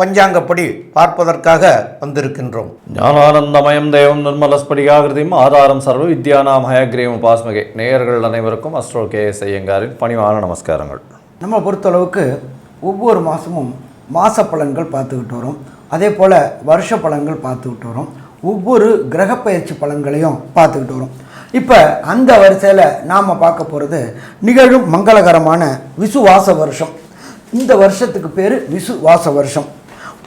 பஞ்சாங்கப்படி பார்ப்பதற்காக வந்திருக்கின்றோம். ஞானானந்தமயம் தேவம் நிர்மலஸ்படிகாகிருதியும் ஆதாரம் சர்வ வித்யானாம் ஹயக்ரீவம் உபாஸ்மகே. நேயர்கள் அனைவருக்கும் அஸ்ட்ரோ கே எஸ் ஐயங்காரின் பணிவான நமஸ்காரங்கள். நம்ம பொறுத்தளவுக்கு ஒவ்வொரு மாதமும் மாத பலன்கள் பார்த்துக்கிட்டு வரோம். அதே போல் வருஷ பலன்கள் பார்த்துக்கிட்டு வரோம். ஒவ்வொரு கிரகப்பெயர்ச்சி பலன்களையும் பார்த்துக்கிட்டு வரோம். இப்போ அந்த வரிசையில் நாம் பார்க்க போகிறது நிகழும் மங்களகரமான விசுவாச வருஷம். இந்த வருஷத்துக்கு பேர் விசுவாச வருஷம்.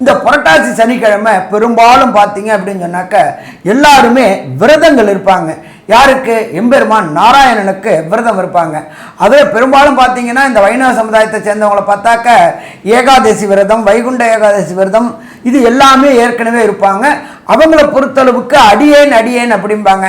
இந்த புரட்டாசி சனிக்கிழமை பெரும்பாலும் பார்த்தீங்க அப்படின்னு சொன்னாக்க எல்லாருமே விரதங்கள் இருப்பாங்க. யாருக்கு? எம்பெருமான் நாராயணனுக்கு விரதம் இருப்பாங்க. அதே பெரும்பாலும் பார்த்தீங்கன்னா இந்த வைணவ சமுதாயத்தை சேர்ந்தவங்களை பார்த்தாக்க ஏகாதசி விரதம் வைகுண்ட ஏகாதசி விரதம் இது எல்லாமே ஏற்கனவே இருப்பாங்க. அவங்கள பொறுத்தளவுக்கு அடியேன் அடியேன் அப்படிம்பாங்க.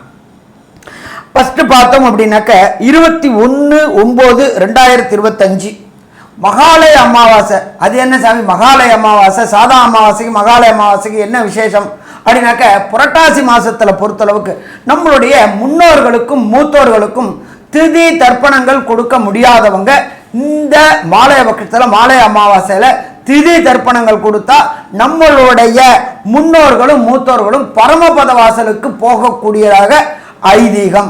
ஃபஸ்ட்டு பார்த்தோம் அப்படின்னாக்க இருபத்தி ஒன்று ஒம்பது ரெண்டாயிரத்தி இருபத்தஞ்சு. மகாலய அமாவாசை. அது என்ன சாமி? மகாலய அமாவாசை. சாதா அமாவாசைக்கு மகாலய அமாவாசைக்கு என்ன விசேஷம்? அப்படின்னாக்க புரட்டாசி மாதத்தில் பொறுத்தளவுக்கு நம்மளுடைய முன்னோர்களுக்கும் மூத்தோர்களுக்கும் திதி தர்ப்பணங்கள் கொடுக்க முடியாதவங்க இந்த மாலய பட்சத்தில் மாலய அமாவாசையில் திதி தர்ப்பணங்கள் கொடுத்தா நம்மளுடைய முன்னோர்களும் மூத்தோர்களும் பரமபத வாசலுக்கு போகக்கூடியதாக ஐதீகம்.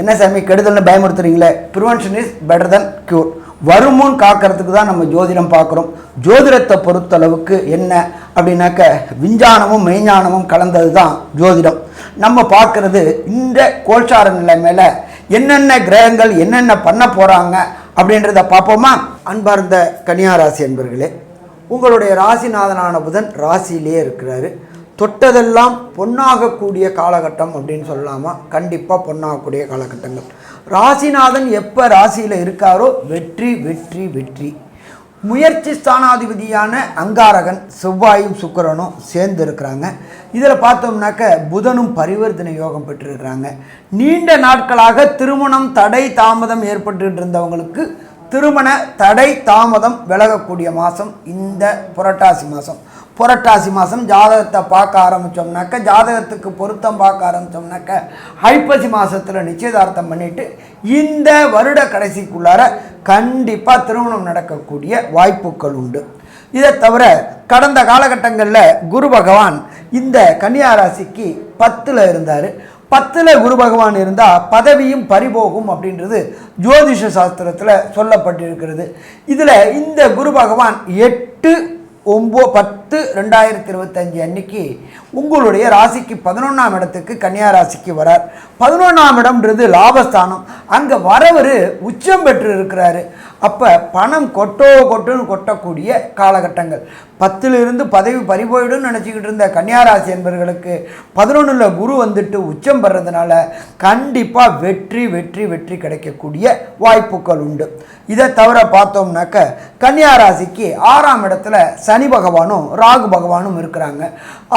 என்ன சாமி கெடுதல்னு பயமுறுத்துறீங்களே? Prevention is better than cure வருமுன் காக்கிறதுக்கு தான் நம்ம ஜோதிடம் பார்க்குறோம். ஜோதிடத்தை பொறுத்தளவுக்கு என்ன அப்படின்னாக்க விஞ்ஞானமும் மெய்ஞானமும் கலந்தது தான் ஜோதிடம். நம்ம பார்க்கறது இந்த கோல்சார நிலை மேலே என்னென்ன கிரகங்கள் என்னென்ன பண்ண போகிறாங்க அப்படின்றத பார்ப்போமா? அன்பார்ந்த கன்னியா ராசி என்பர்களே உங்களுடைய ராசிநாதனான புதன் ராசியிலேயே இருக்கிறாரு. தொட்டதெல்லாம் பொன்னாகக்கூடிய காலகட்டம் அப்படின்னு சொல்லலாமா? கண்டிப்பாக பொன்னாகக்கூடிய காலகட்டங்கள். ராசிநாதன் எப்போ ராசியில் இருக்காரோ வெற்றி வெற்றி வெற்றி. முயற்சி ஸ்தானாதிபதியான அங்காரகன் செவ்வாயும் சுக்கரனும் சேர்ந்து இருக்கிறாங்க. இதில் பார்த்தோம்னாக்க புதனும் பரிவர்த்தனை யோகம் பெற்றிருக்கிறாங்க. நீண்ட நாட்களாக திருமணம் தடை தாமதம் ஏற்பட்டு இருந்தவங்களுக்கு திருமண தடை தாமதம் விலகக்கூடிய மாதம் இந்த புரட்டாசி மாதம் புரட்டாசி மாதம் ஜாதகத்தை பார்க்க ஆரம்பித்தோம்னாக்க ஜாதகத்துக்கு பொருத்தம் பார்க்க ஆரம்பித்தோம்னாக்க ஐப்பசி மாதத்தில் நிச்சயதார்த்தம் பண்ணிட்டு இந்த வருட கடைசிக்குள்ளார கண்டிப்பாக திருமணம் நடக்கக்கூடிய வாய்ப்புகள் உண்டு. இதை தவிர கடந்த காலகட்டங்களில் குரு பகவான் இந்த கன்னியா ராசிக்கு பத்தில் இருந்தார். பத்தில் குரு பகவான் இருந்தால் பதவியும் பறிபோகும் அப்படின்றது ஜோதிஷ சாஸ்திரத்தில் சொல்லப்பட்டிருக்கிறது. இதில் இந்த குரு பகவான் எட்டு ஒம்போ பத்து ரெண்டாயிரத்தி இருபத்தஞ்சி அன்னைக்கு உங்களுடைய ராசிக்கு பதினொன்றாம் இடத்துக்கு கன்னியா ராசிக்கு வரார். பதினொன்றாம் இடம்ன்றது லாபஸ்தானம். அங்கே வரவர் உச்சம் பெற்று இருக்கிறாரு. அப்போ பணம் கொட்டோ கொட்டுன்னு கொட்டக்கூடிய காலகட்டங்கள். பத்திலிருந்து பதவி பறிபோயிடும் நினச்சிக்கிட்டு இருந்த கன்னியாராசி என்பவர்களுக்கு பதினொன்றில் குரு வந்துட்டு உச்சம் பெறதுனால கண்டிப்பாக வெற்றி வெற்றி வெற்றி கிடைக்கக்கூடிய வாய்ப்புகள் உண்டு. இதை தவிர பார்த்தோம்னாக்க கன்னியாராசிக்கு ஆறாம் இடத்துல சனி பகவானும் ராகு பகவானும் இருக்கிறாங்க.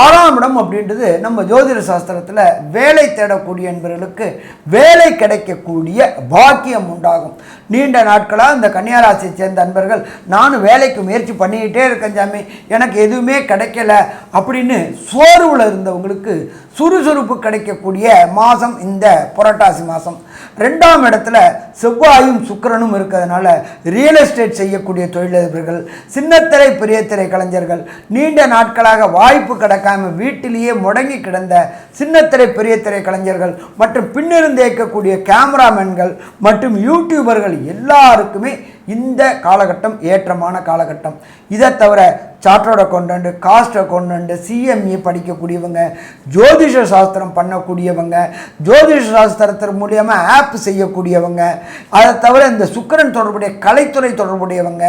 ஆறாம் இடம் அப்படின்றது நம்ம ஜோதிட சாஸ்திரத்தில் வேலை தேடக்கூடிய என்பவர்களுக்கு வேலை கிடைக்கக்கூடிய பாக்கியம் உண்டாகும். நீண்ட நாட்களாக இந்த கன்னியாராசியை சேர்ந்த அன்பர்கள் நானும் வேலைக்கு முயற்சி பண்ணிக்கிட்டே இருக்கேன் சாமி. எனக்கு எதுவுமே கிடைக்கல அப்படின்னு சோர்வில் இருந்தவங்களுக்கு சுறுசுறுப்பு கிடைக்கக்கூடிய மாதம் இந்த புரட்டாசி மாதம். ரெண்டாம் இடத்துல செவ்வாயும் சுக்கரனும் இருக்கிறதுனால ரியல் எஸ்டேட் செய்யக்கூடிய தொழிலதிபர்கள் சின்னத்திரை பெரிய திரை கலைஞர்கள் நீண்ட நாட்களாக வாய்ப்பு கிடைக்காம வீட்டிலேயே முடங்கி கிடந்த சின்னத்திரை பெரிய திரை கலைஞர்கள் மற்றும் பின்னிருந்து இயக்கக்கூடிய கேமராமேன்கள் மற்றும் யூடியூபர்கள் எல்லாருக்குமே இந்த காலகட்டம் ஏற்றமான காலகட்டம். இதை தவிர chartered accountant cost accountant CMA படிக்கக்கூடியவங்க ஜோதிஷ சாஸ்திரம் பண்ணக்கூடியவங்க ஜோதிஷ சாஸ்திரத்தின் மூலியமாக ஆப் செய்யக்கூடியவங்க அதை தவிர இந்த சுக்கிரன் தொடர்புடைய கலைத்துறை தொடர்புடையவங்க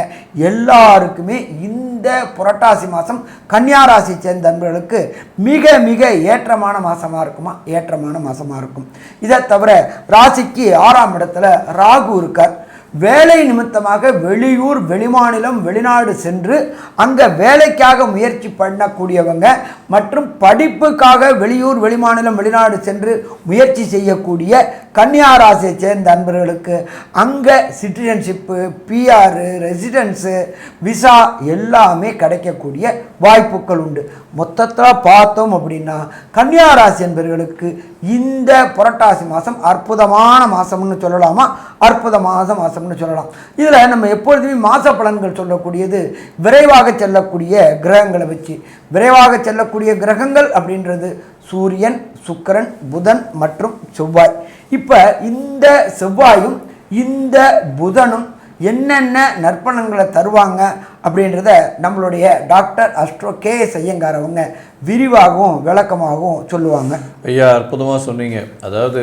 எல்லாருக்குமே இந்த புரட்டாசி மாதம் கன்னியாராசி சேர்ந்த நண்பர்களுக்கு மிக மிக ஏற்றமான மாதமாக இருக்குமா? ஏற்றமான மாதமாக இருக்கும். இதை தவிர ராசிக்கு ஆறாம் இடத்துல ராகு இருக்கார். வேலை நிமித்தமாக வெளியூர் வெளிமாநிலம் வெளிநாடு சென்று அங்கே வேலைக்காக முயற்சி பண்ணக்கூடியவங்க மற்றும் படிப்புக்காக வெளியூர் வெளிமாநிலம் வெளிநாடு சென்று முயற்சி செய்யக்கூடிய கன்னியாராசியை சேர்ந்த அன்பர்களுக்கு அங்கே சிட்டிசன்ஷிப்பு பிஆர் ரெசிடென்ஸு விசா எல்லாமே கிடைக்கக்கூடிய வாய்ப்புகள் உண்டு. மொத்தத்தில் பார்த்தோம் அப்படின்னா கன்னியாராசி என்பவர்களுக்கு இந்த புரட்டாசி மாதம் அற்புதமான மாதம்னு சொல்லலாமா? அற்புதமான மாதம்னு சொல்லலாம். இதில் நம்ம எப்பொழுதுமே மாத பலன்கள் சொல்லக்கூடியது விரைவாக செல்லக்கூடிய கிரகங்களை வச்சு. விரைவாக செல்லக்கூடிய கிரகங்கள் அப்படின்றது சூரியன் சுக்கிரன் புதன் மற்றும் செவ்வாய். இப்போ இந்த செவ்வாயும் இந்த புதனும் என்னென்ன நற்பலன்களை தருவாங்க அப்படின்றத நம்மளுடைய doctor astro K S Iyengar அவங்க விரிவாகவும் விளக்கமாகவும் சொல்லுவாங்க. ஐயா அற்புதமாக சொன்னீங்க. அதாவது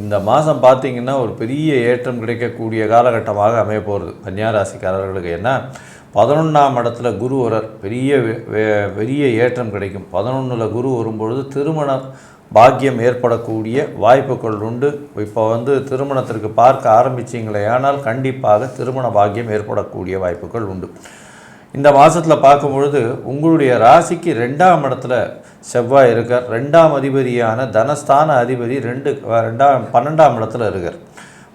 இந்த மாதம் பார்த்தீங்கன்னா ஒரு பெரிய ஏற்றம் கிடைக்கக்கூடிய காலகட்டமாக அமைய போகிறது கன்னியாராசிக்காரர்களுக்கு. ஏன்னா பதினொன்றாம் இடத்துல குரு வரார் பெரிய பெரிய ஏற்றம் கிடைக்கும். பதினொன்றில் குரு வரும்பொழுது திருமணம் பாக்கியம் ஏற்படக்கூடிய வாய்ப்புகள் உண்டு. இப்போ வந்து திருமணத்திற்கு பார்க்க ஆரம்பிச்சிங்களே ஆனால் கண்டிப்பாக திருமண பாக்கியம் ஏற்படக்கூடிய வாய்ப்புகள் உண்டு. இந்த மாதத்தில் பார்க்கும் பொழுது உங்களுடைய ராசிக்கு ரெண்டாம் இடத்துல செவ்வாய் இருக்கார். ரெண்டாம் அதிபதியான தனஸ்தான அதிபதி ரெண்டு ரெண்டாம் பன்னெண்டாம் இடத்துல இருக்கார்.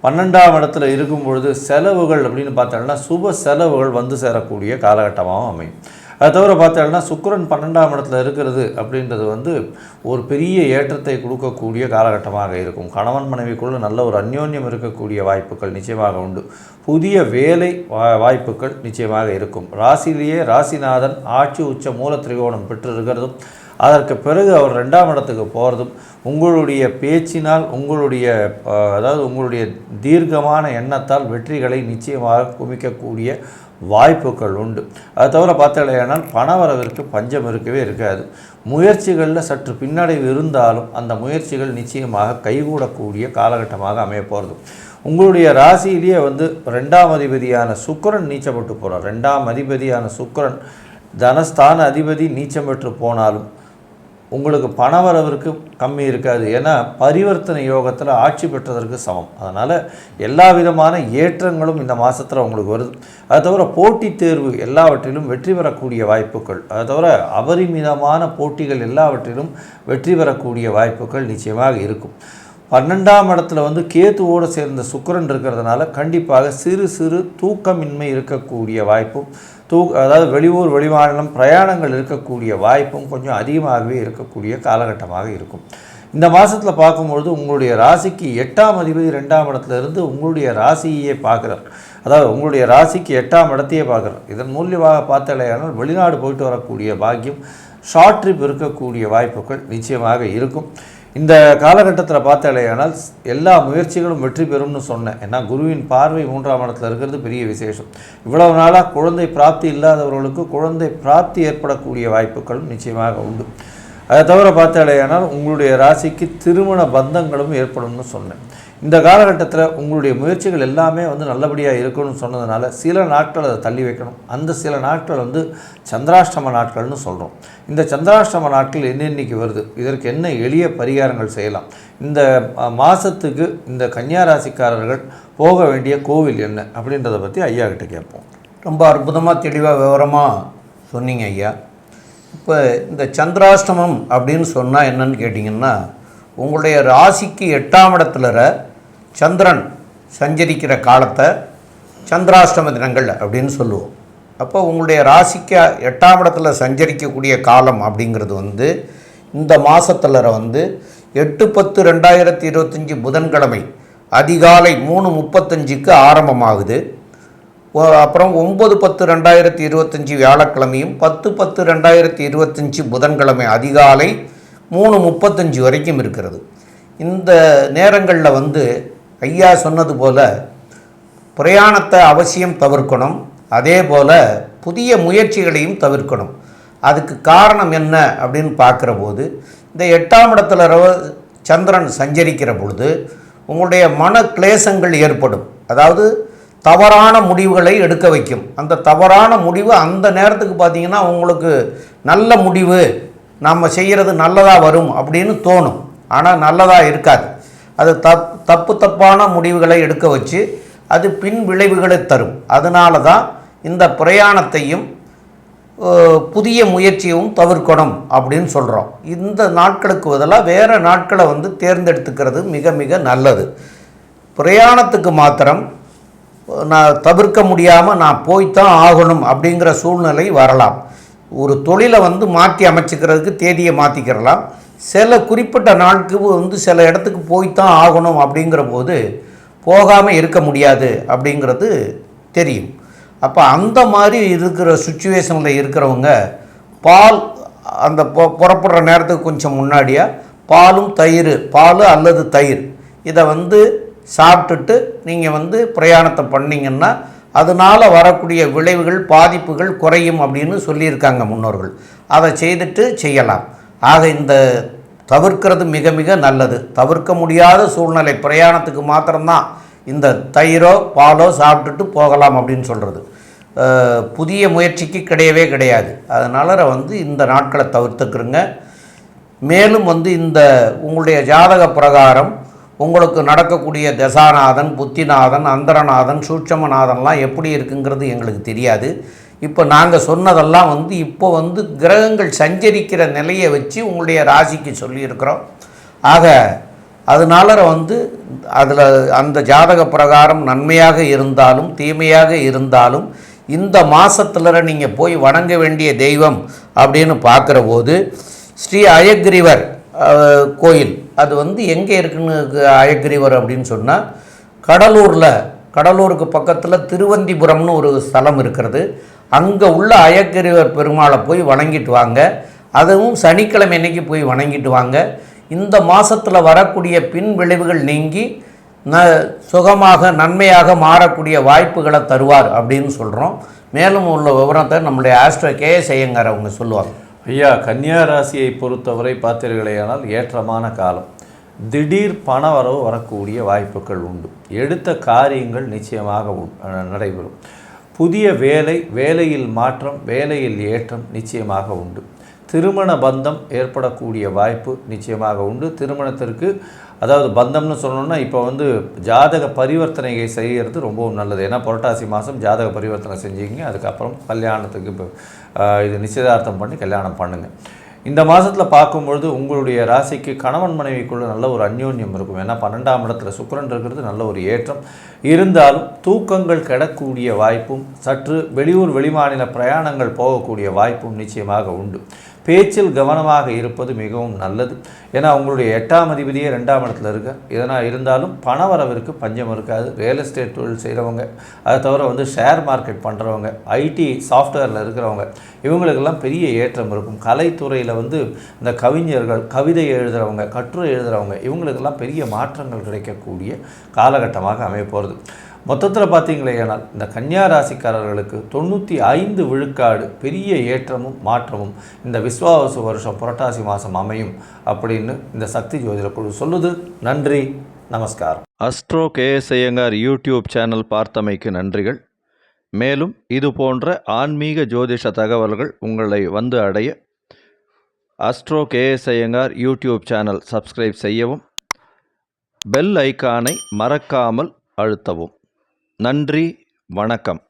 பன்னெண்டாம் இடத்துல இருக்கும் பொழுது செலவுகள் அப்படின்னு பார்த்தோம்னா சுப செலவுகள் வந்து சேரக்கூடிய காலகட்டமாகவும் அமையும். அது தவிர பார்த்தோம்னா சுக்கரன் பன்னெண்டாம் இடத்துல இருக்கிறது அப்படின்றது வந்து ஒரு பெரிய ஏற்றத்தை கொடுக்கக்கூடிய காலகட்டமாக இருக்கும். கணவன் மனைவிக்குள்ள நல்ல ஒரு அந்யோன்யம் இருக்கக்கூடிய வாய்ப்புகள் நிச்சயமாக உண்டு. புதிய வேலை வா- வாய்ப்புகள் நிச்சயமாக இருக்கும். ராசியிலேயே ராசிநாதன் ஆட்சி உச்ச மூல திரிகோணம் பெற்றிருக்கிறதும் அதற்கு பிறகு அவர் ரெண்டாம் இடத்துக்கு போகிறதும் உங்களுடைய பேச்சினால் உங்களுடைய அதாவது உங்களுடைய தீர்க்கமான எண்ணத்தால் வெற்றிகளை நிச்சயமாக குமிக்கக்கூடிய வாய்ப்புகள் உண்டு. அது தவிர பார்த்தாலேயானால் பணவரவிற்கு பஞ்சம் இருக்கவே இருக்காது. முயற்சிகளில் சற்று பின்னடைவு இருந்தாலும் அந்த முயற்சிகள் நிச்சயமாக கைகூடக்கூடிய காலகட்டமாக அமைய போகிறது உங்களுடைய ராசியிலேயே வந்து ரெண்டாம் அதிபதியான சுக்கிரன் நீச்சப்பட்டு போகிறார் ரெண்டாம் அதிபதியான சுக்கிரன் தனஸ்தான அதிபதி நீச்சம் பெற்று போனாலும் உங்களுக்கு பணவரவிற்கு கம்மி இருக்காது. ஏன்னா பரிவர்த்தனை யோகத்தில் ஆட்சி பெற்றதற்கு சமம். அதனால் எல்லா விதமான ஏற்றங்களும் இந்த மாதத்தில் உங்களுக்கு வருது. அது தவிர போட்டித் தேர்வு எல்லாவற்றிலும் வெற்றி பெறக்கூடிய வாய்ப்புகள் அது தவிர அபரிமிதமான போட்டிகள் எல்லாவற்றிலும் வெற்றி பெறக்கூடிய வாய்ப்புகள் நிச்சயமாக இருக்கும். பன்னெண்டாம் இடத்துல வந்து கேத்துவோடு சேர்ந்த சுக்கிரன் இருக்கிறதுனால கண்டிப்பாக சிறு சிறு தூக்கமின்மை இருக்கக்கூடிய வாய்ப்பும் தூ அதாவது வெளியூர் வெளிமாநிலம் பிரயாணங்கள் இருக்கக்கூடிய வாய்ப்பும் கொஞ்சம் அதிகமாகவே இருக்கக்கூடிய காலகட்டமாக இருக்கும். இந்த மாதத்தில் பார்க்கும்பொழுது உங்களுடைய ராசிக்கு எட்டாம் அதிபதி ரெண்டாம் இடத்துல இருந்து உங்களுடைய ராசியையே பார்க்குறார். அதாவது உங்களுடைய ராசிக்கு எட்டாம் இடத்தையே பார்க்குறார். இதன் மூலியமாக பார்த்தாலேயானால் வெளிநாடு போயிட்டு வரக்கூடிய பாக்கியம் ஷார்ட் ட்ரிப் இருக்கக்கூடிய வாய்ப்புகள் நிச்சயமாக இருக்கும். இந்த காலகட்டத்தில் பார்த்தாலேயானால் எல்லா முயற்சிகளும் வெற்றி பெறும்னு சொன்னேன். ஏன்னா குருவின் பார்வை மூன்றாம் இடத்துல இருக்கிறது பெரிய விசேஷம். இவ்வளவு நாளாக குழந்தை பிராப்தி இல்லாதவர்களுக்கு குழந்தை பிராப்தி ஏற்படக்கூடிய வாய்ப்புகளும் நிச்சயமாக உண்டு. அதை தவிர பார்த்தாலேயானால் உங்களுடைய ராசிக்கு திருமண பந்தங்களும் ஏற்படும்னு சொன்னேன். இந்த காலகட்டத்தில் உங்களுடைய முயற்சிகள் எல்லாமே வந்து நல்லபடியாக இருக்கணும்னு சொன்னதுனால சில நாட்கள் அதை தள்ளி வைக்கணும். அந்த சில நாட்கள் வந்து சந்திராஷ்டம நாட்கள்னு சொல்கிறோம் இந்த சந்திராஷ்டம நாட்கள் என்னென்னைக்கு வருது? இதற்கு என்ன எளிய பரிகாரங்கள் செய்யலாம்? இந்த மாதத்துக்கு இந்த கன்னியாராசிக்காரர்கள் போக வேண்டிய கோவில் என்ன? அப்படின்றத பற்றி ஐயா கிட்ட கேட்போம். ரொம்ப அற்புதமாக தெளிவாக விவரமாக சொன்னீங்க ஐயா. இப்போ இந்த சந்திராஷ்டமம் அப்படின்னு சொன்னால் என்னன்னு கேட்டிங்கன்னா உங்களுடைய ராசிக்கு எட்டாம் இடத்துல சந்திரன் சஞ்சரிக்கிற காலத்தை சந்திராஷ்டம தினங்கள் அப்படின்னு சொல்லுவோம். அப்போ உங்களுடைய ராசிக்கு எட்டாம் இடத்துல சஞ்சரிக்கக்கூடிய காலம் அப்படிங்கிறது வந்து இந்த மாதத்தில் வந்து எட்டு பத்து ரெண்டாயிரத்தி இருபத்தஞ்சி புதன்கிழமை அதிகாலை மூணு முப்பத்தஞ்சுக்கு ஆரம்பமாகுது. அப்புறம் ஒம்பது பத்து ரெண்டாயிரத்தி இருபத்தஞ்சி வியாழக்கிழமையும் பத்து பத்து ரெண்டாயிரத்தி இருபத்தஞ்சி புதன்கிழமை அதிகாலை மூணு முப்பத்தஞ்சு வரைக்கும் இருக்கிறது. இந்த நேரங்களில் வந்து ஐயா சொன்னது போல் பிரயாணத்தை அவசியம் தவிர்க்கணும். அதே போல் புதிய முயற்சிகளையும் தவிர்க்கணும். அதுக்கு காரணம் என்ன அப்படின்னு பார்க்குற போது இந்த எட்டாம் இடத்துல ரவ- சந்திரன் சஞ்சரிக்கிற பொழுது உங்களுடைய மன கிளேசங்கள் ஏற்படும். அதாவது தவறான முடிவுகளை எடுக்க வைக்கும். அந்த தவறான முடிவு அந்த நேரத்துக்கு பார்த்தீங்கன்னா உங்களுக்கு நல்ல முடிவு நம்ம செய்கிறது நல்லதாக வரும் அப்படின்னு தோணும். ஆனால் நல்லதாக இருக்காது. அது தப் தப்பு தப்பான முடிவுகளை எடுக்க வச்சு அது பின் விளைவுகளை தரும். அதனால தான் இந்த பிரயாணத்தையும் புதிய முயற்சியும் தவிர்க்கணும் அப்படின்னு சொல்கிறோம் இந்த நாட்களுக்கு பதிலாக வேறு நாட்களை வந்து தேர்ந்தெடுத்துக்கிறது மிக மிக நல்லது. பிரயாணத்துக்கு மாத்திரம் நான் தவிர்க்க முடியாமல் நான் போய்த்தான் ஆகணும் அப்படிங்கிற சூழ்நிலை வரலாம். ஒரு தொழிலை வந்து மாற்றி அமைச்சிக்கிறதுக்கு தேதியை மாற்றிக்கிறலாம் சில குறிப்பிட்ட நாளுக்கு வந்து சில இடத்துக்கு போய்த்தான் ஆகணும் அப்படிங்கிற போது போகாமல் இருக்க முடியாது அப்படிங்கிறது தெரியும். அப்போ அந்த மாதிரி இருக்கிற சுச்சுவேஷனில் இருக்கிறவங்க பால் அந்த பொ- புறப்படுற நேரத்துக்கு கொஞ்சம் முன்னாடியாக பாலும் தயிர் பால் அல்லது தயிர். இதை வந்து சாப்பிட்டுட்டு நீங்கள் வந்து பிரயாணத்தை பண்ணீங்கன்னா அதனால் வரக்கூடிய விளைவுகள் பாதிப்புகள் குறையும் அப்படின்னு சொல்லியிருக்காங்க முன்னோர்கள். அதை செய்துட்டு செய்யலாம். ஆக இந்த தவிர்க்கிறது மிக மிக நல்லது. தவிர்க்க முடியாத சூழ்நிலை பிரயாணத்துக்கு மாத்திரம்தான் இந்த தயிரோ பாலோ சாப்பிட்டுட்டு போகலாம் அப்படின்னு சொல்கிறது புதிய முயற்சிக்கு கிடையவே கிடையாது. அதனால் வந்து இந்த நாட்களை தவிர்த்துக்கிறோங்க. மேலும் வந்து இந்த உங்களுடைய ஜாதக பிரகாரம் உங்களுக்கு நடக்கக்கூடிய தசாநாதன் புத்திநாதன் அந்தரநாதன் சூட்சமநாதன்லாம் எப்படி இருக்குங்கிறது எங்களுக்கு தெரியாது. இப்போ நாங்கள் சொன்னதெல்லாம் வந்து இப்போ வந்து கிரகங்கள் சஞ்சரிக்கிற நிலையை வச்சு உங்களுடைய ராசிக்கு சொல்லியிருக்கிறோம். ஆக அதனால வந்து அதில் அந்த ஜாதக பிரகாரம் நன்மையாக இருந்தாலும் தீமையாக இருந்தாலும் இந்த மாதத்தில் நீங்கள் போய் வணங்க வேண்டிய தெய்வம் அப்படின்னு பார்க்குற போது ஸ்ரீ அயக்ரிவர் கோயில் அது வந்து எங்கே இருக்குன்னு கு- அயக்ரீவர் அப்படின்னு சொன்னால் கடலூரில் கடலூருக்கு பக்கத்தில் திருவந்திபுரம்னு ஒரு ஸ்தலம் இருக்கிறது. அங்கே உள்ள அயக்கிரிவர் பெருமாளை போய் வணங்கிட்டு வாங்க. அதுவும் சனிக்கிழமை அன்னைக்கு போய் வணங்கிட்டு வாங்க. இந்த மாதத்தில் வரக்கூடிய பின் விளைவுகள் நீங்கி ந சுகமாக நன்மையாக மாறக்கூடிய வாய்ப்புகளை தருவார் அப்படின்னு சொல்கிறோம் மேலும் உள்ள விவரத்தை நம்முடைய ஆஸ்ட்ரோ கேஎஸ் ஐயங்கார் அவங்க சொல்லுவாங்க. ஐயா கன்னியா ராசியை பொறுத்தவரை பார்த்தீர்களேயானால் ஏற்றமான காலம். திடீர் பண வரவு வரக்கூடிய வாய்ப்புகள் உண்டு. எடுத்த காரியங்கள் நிச்சயமாக உண்- நடைபெறும். புதிய வேலை வேலையில் மாற்றம் வேலையில் ஏற்றம் நிச்சயமாக உண்டு. திருமண பந்தம் ஏற்படக்கூடிய வாய்ப்பு நிச்சயமாக உண்டு. திருமணத்திற்கு அதாவது பந்தம்னு சொல்லணும்னா இப்போ வந்து ஜாதக பரிவர்த்தனையை செய்கிறது ரொம்பவும் நல்லது. ஏன்னா புரட்டாசி மாதம் ஜாதக பரிவர்த்தனை செஞ்சீங்க அதுக்கப்புறம் கல்யாணத்துக்கு இப்போ இது நிச்சயதார்த்தம் பண்ணி கல்யாணம் பண்ணுங்கள் இந்த மாதத்தில் பார்க்கும்பொழுது உங்களுடைய ராசிக்கு கணவன் மனைவிக்குள்ள நல்ல ஒரு அந்யோன்யம் இருக்கும். ஏன்னா பன்னெண்டாம் இடத்துல சுக்கரன் இருக்கிறது நல்ல ஒரு ஏற்றம். இருந்தாலும் தூக்கங்கள் கிடக்கூடிய வாய்ப்பும் சற்று வெளியூர் வெளிமாநில பிரயாணங்கள் போகக்கூடிய வாய்ப்பும் நிச்சயமாக உண்டு. பேச்சில் கவனமாக இருப்பது மிகவும் நல்லது. ஏன்னா உங்களுடைய எட்டாம் அதிபதியே ரெண்டாம் இடத்துல இருக்க இதனால் இருந்தாலும் பணவரவிற்கு பஞ்சம் இருக்காது. ரியல் எஸ்டேட் தொழில் செய்கிறவங்க அதை தவிர வந்து ஷேர் மார்க்கெட் பண்ணுறவங்க ஐடி சாஃப்ட்வேரில் இருக்கிறவங்க இவங்களுக்கெல்லாம் பெரிய ஏற்றம் இருக்கும். கலைத்துறையில் வந்து இந்த கவிஞர்கள் கவிதை எழுதுகிறவங்க கட்டுரை எழுதுகிறவங்க இவங்களுக்கெல்லாம் பெரிய மாற்றங்கள் கிடைக்கக்கூடிய காலகட்டமாக அமைய போகிறது மொத்தத்தில் பார்த்தீங்களேயானால் இந்த கன்னியா ராசிக்காரர்களுக்கு தொண்ணூற்றி ஐந்து விழுக்காடு பெரிய ஏற்றமும் மாற்றமும் இந்த விஸ்வாவசு வருஷம் புரட்டாசி மாதம் அமையும் அப்படின்னு இந்த சக்தி ஜோதிட குழு சொல்லுது. நன்றி நமஸ்காரம். Astro KS Iyengar YouTube channel பார்த்தமைக்கு நன்றிகள். மேலும் இது போன்ற ஆன்மீக ஜோதிஷ தகவல்கள் உங்களை வந்து அடைய Astro KS Iyengar YouTube channel subscribe செய்யவும் பெல் ஐக்கானை மறக்காமல் அழுத்தவும். நன்றி வணக்கம்.